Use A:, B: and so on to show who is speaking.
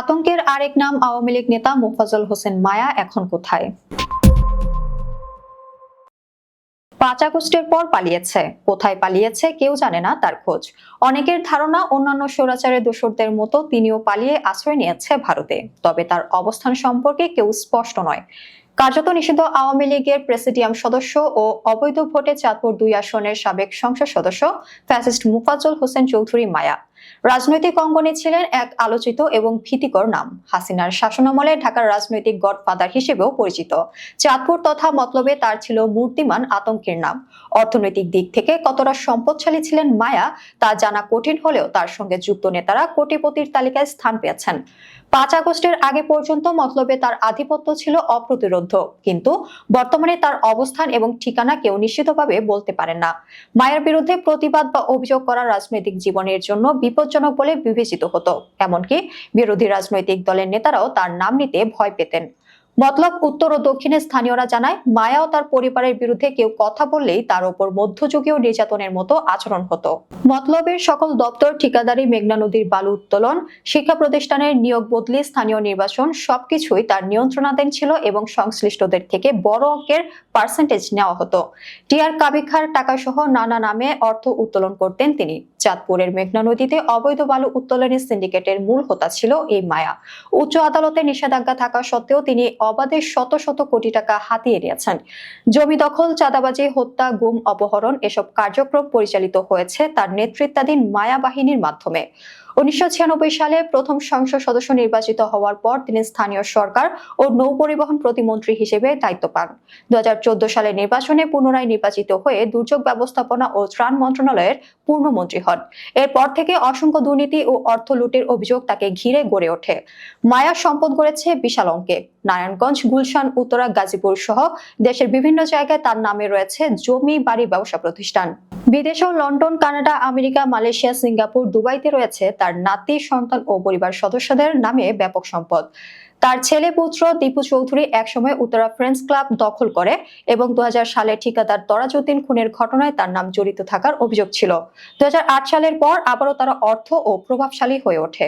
A: আতঙ্কের আরেক নাম আওয়ামী লীগ নেতা মোফাজল হোসেন মায়া এখন কোথায়? পাঁচ আগস্টের পর পালিয়েছে। কোথায় পালিয়েছে কেউ জানে না তার খোঁজ। অনেকের ধারণা অন্যান্য স্বৈরাচারের দোসরদের মতো তিনিও পালিয়ে আশ্রয় নিয়েছে ভারতে। তবে তার অবস্থান সম্পর্কে কেউ স্পষ্ট নয়। কার্যত নিষিদ্ধ আওয়ামী লীগের প্রেসিডিয়াম সদস্য ও অবৈধ ভোটে চাঁদপুর দুই আসনের সাবেক সংসদ সদস্য, ফ্যাসিস্ট মুফাজ্জল হোসেন চৌধুরী মায়া। রাজনৈতিক অঙ্গনে ছিলেন এক আলোচিত এবং ভীতিকর নাম। হাসিনার শাসনামলে ঢাকার রাজনৈতিক গডফাদার হিসেবেও পরিচিত। চাঁদপুর তথা মতলবে তার ছিল মূর্তিমান আতঙ্কের নাম। অর্থনৈতিক দিক থেকে কতটা সম্পদশালী ছিলেন মায়া, তা জানা কঠিন হলেও তার সঙ্গে যুক্ত নেতারা কোটিপতির তালিকায় স্থান পেয়েছেন। পাঁচ আগস্টের আগে পর্যন্ত মতলবে তার আধিপত্য ছিল অপ্রতিরোধ। কিন্তু বর্তমানে তার অবস্থান এবং ঠিকানা কেউ নিশ্চিতভাবে বলতে পারেন না। মায়ের বিরুদ্ধে প্রতিবাদ বা অভিযোগ করা রাজনৈতিক জীবনের জন্য বিপজ্জনক বলে বিবেচিত হতো। এমনকি বিরোধী রাজনৈতিক দলের নেতারাও তার নাম নিতে ভয় পেতেন। মতলব উত্তর ও দক্ষিণে স্থানীয়রা জানায়, মায়া ও তার পরিবারের বিরুদ্ধে কেউ কথা বললেই তার উপর মধ্যযুগীয় নির্যাতনের মতো আচরণ হতো। মতলবের সকল দপ্তর, ঠিকাদারি, মেঘনা নদীর বালু উত্তোলন, শিক্ষা প্রতিষ্ঠানের নিয়োগ বদলি স্থানীয় নির্বাচন সবকিছুই তার নিয়ন্ত্রণাধীন ছিল এবং সংশ্লিষ্টদের থেকে বড় অঙ্কের পার্সেন্টেজ নেওয়া হতো। টিআর কাবিখার টাকা সহ নানা নামে অর্থ উত্তোলন করতেন তিনি। চাঁদপুরের মেঘনা নদীতে অবৈধ বালু উত্তোলনের সিন্ডিকেটের মূল হোতা ছিল এই মায়া। উচ্চ আদালতে নিষেধাজ্ঞা থাকা সত্ত্বেও তিনি অবাধে শত শত কোটি টাকা হাতিয়ে নিয়েছেন। জমি দখল, চাঁদাবাজি, হত্যা, গুম, অপহরণ এসব কার্যক্রম পরিচালিত হয়েছে তার নেতৃত্বাধীন মায়া বাহিনীর মাধ্যমে। উনিশশো সালে প্রথম সংসদ সদস্য নির্বাচিত হওয়ার পর তিনি স্থানীয় সরকার ও নৌ পরিবহন প্রতিমন্ত্রী হিসেবে দায়িত্ব পান। দু সালে নির্বাচনে পুনরায় নির্বাচিত হয়ে দুর্যোগ ব্যবস্থাপনা ও ত্রাণ মন্ত্রণালয়ের পূর্ণমন্ত্রী হন। এরপর থেকে অসংখ্য দুর্নীতি ও অর্থ লুটের অভিযোগ তাকে ঘিরে গড়ে ওঠে। মায়া সম্পদ গড়েছে বিশাল অঙ্কে। নারায়ণগঞ্জ, গুলশান, উত্তরা, গাজীপুর সহ দেশের বিভিন্ন জায়গায় তার নামে রয়েছে জমি বাড়ি ব্যবসা প্রতিষ্ঠান। বিদেশেও London, Canada, America, Malaysia, Singapore, দুবাইতে রয়েছে তার নাতি, সন্তান ও পরিবার সদস্যদের নামে ব্যাপক সম্পদ। তার ছেলে পুত্র দীপু চৌধুরী একসময় উত্তরা ফ্রেন্স ক্লাব দখল করে এবং দু হাজার সালে ঠিকাদার তরাজউদ্দিন খুনের ঘটনায় তার নাম জড়িত থাকার অভিযোগ ছিল। দু হাজার আট সালের পর আবারও তারা অর্থ ও প্রভাবশালী হয়ে ওঠে।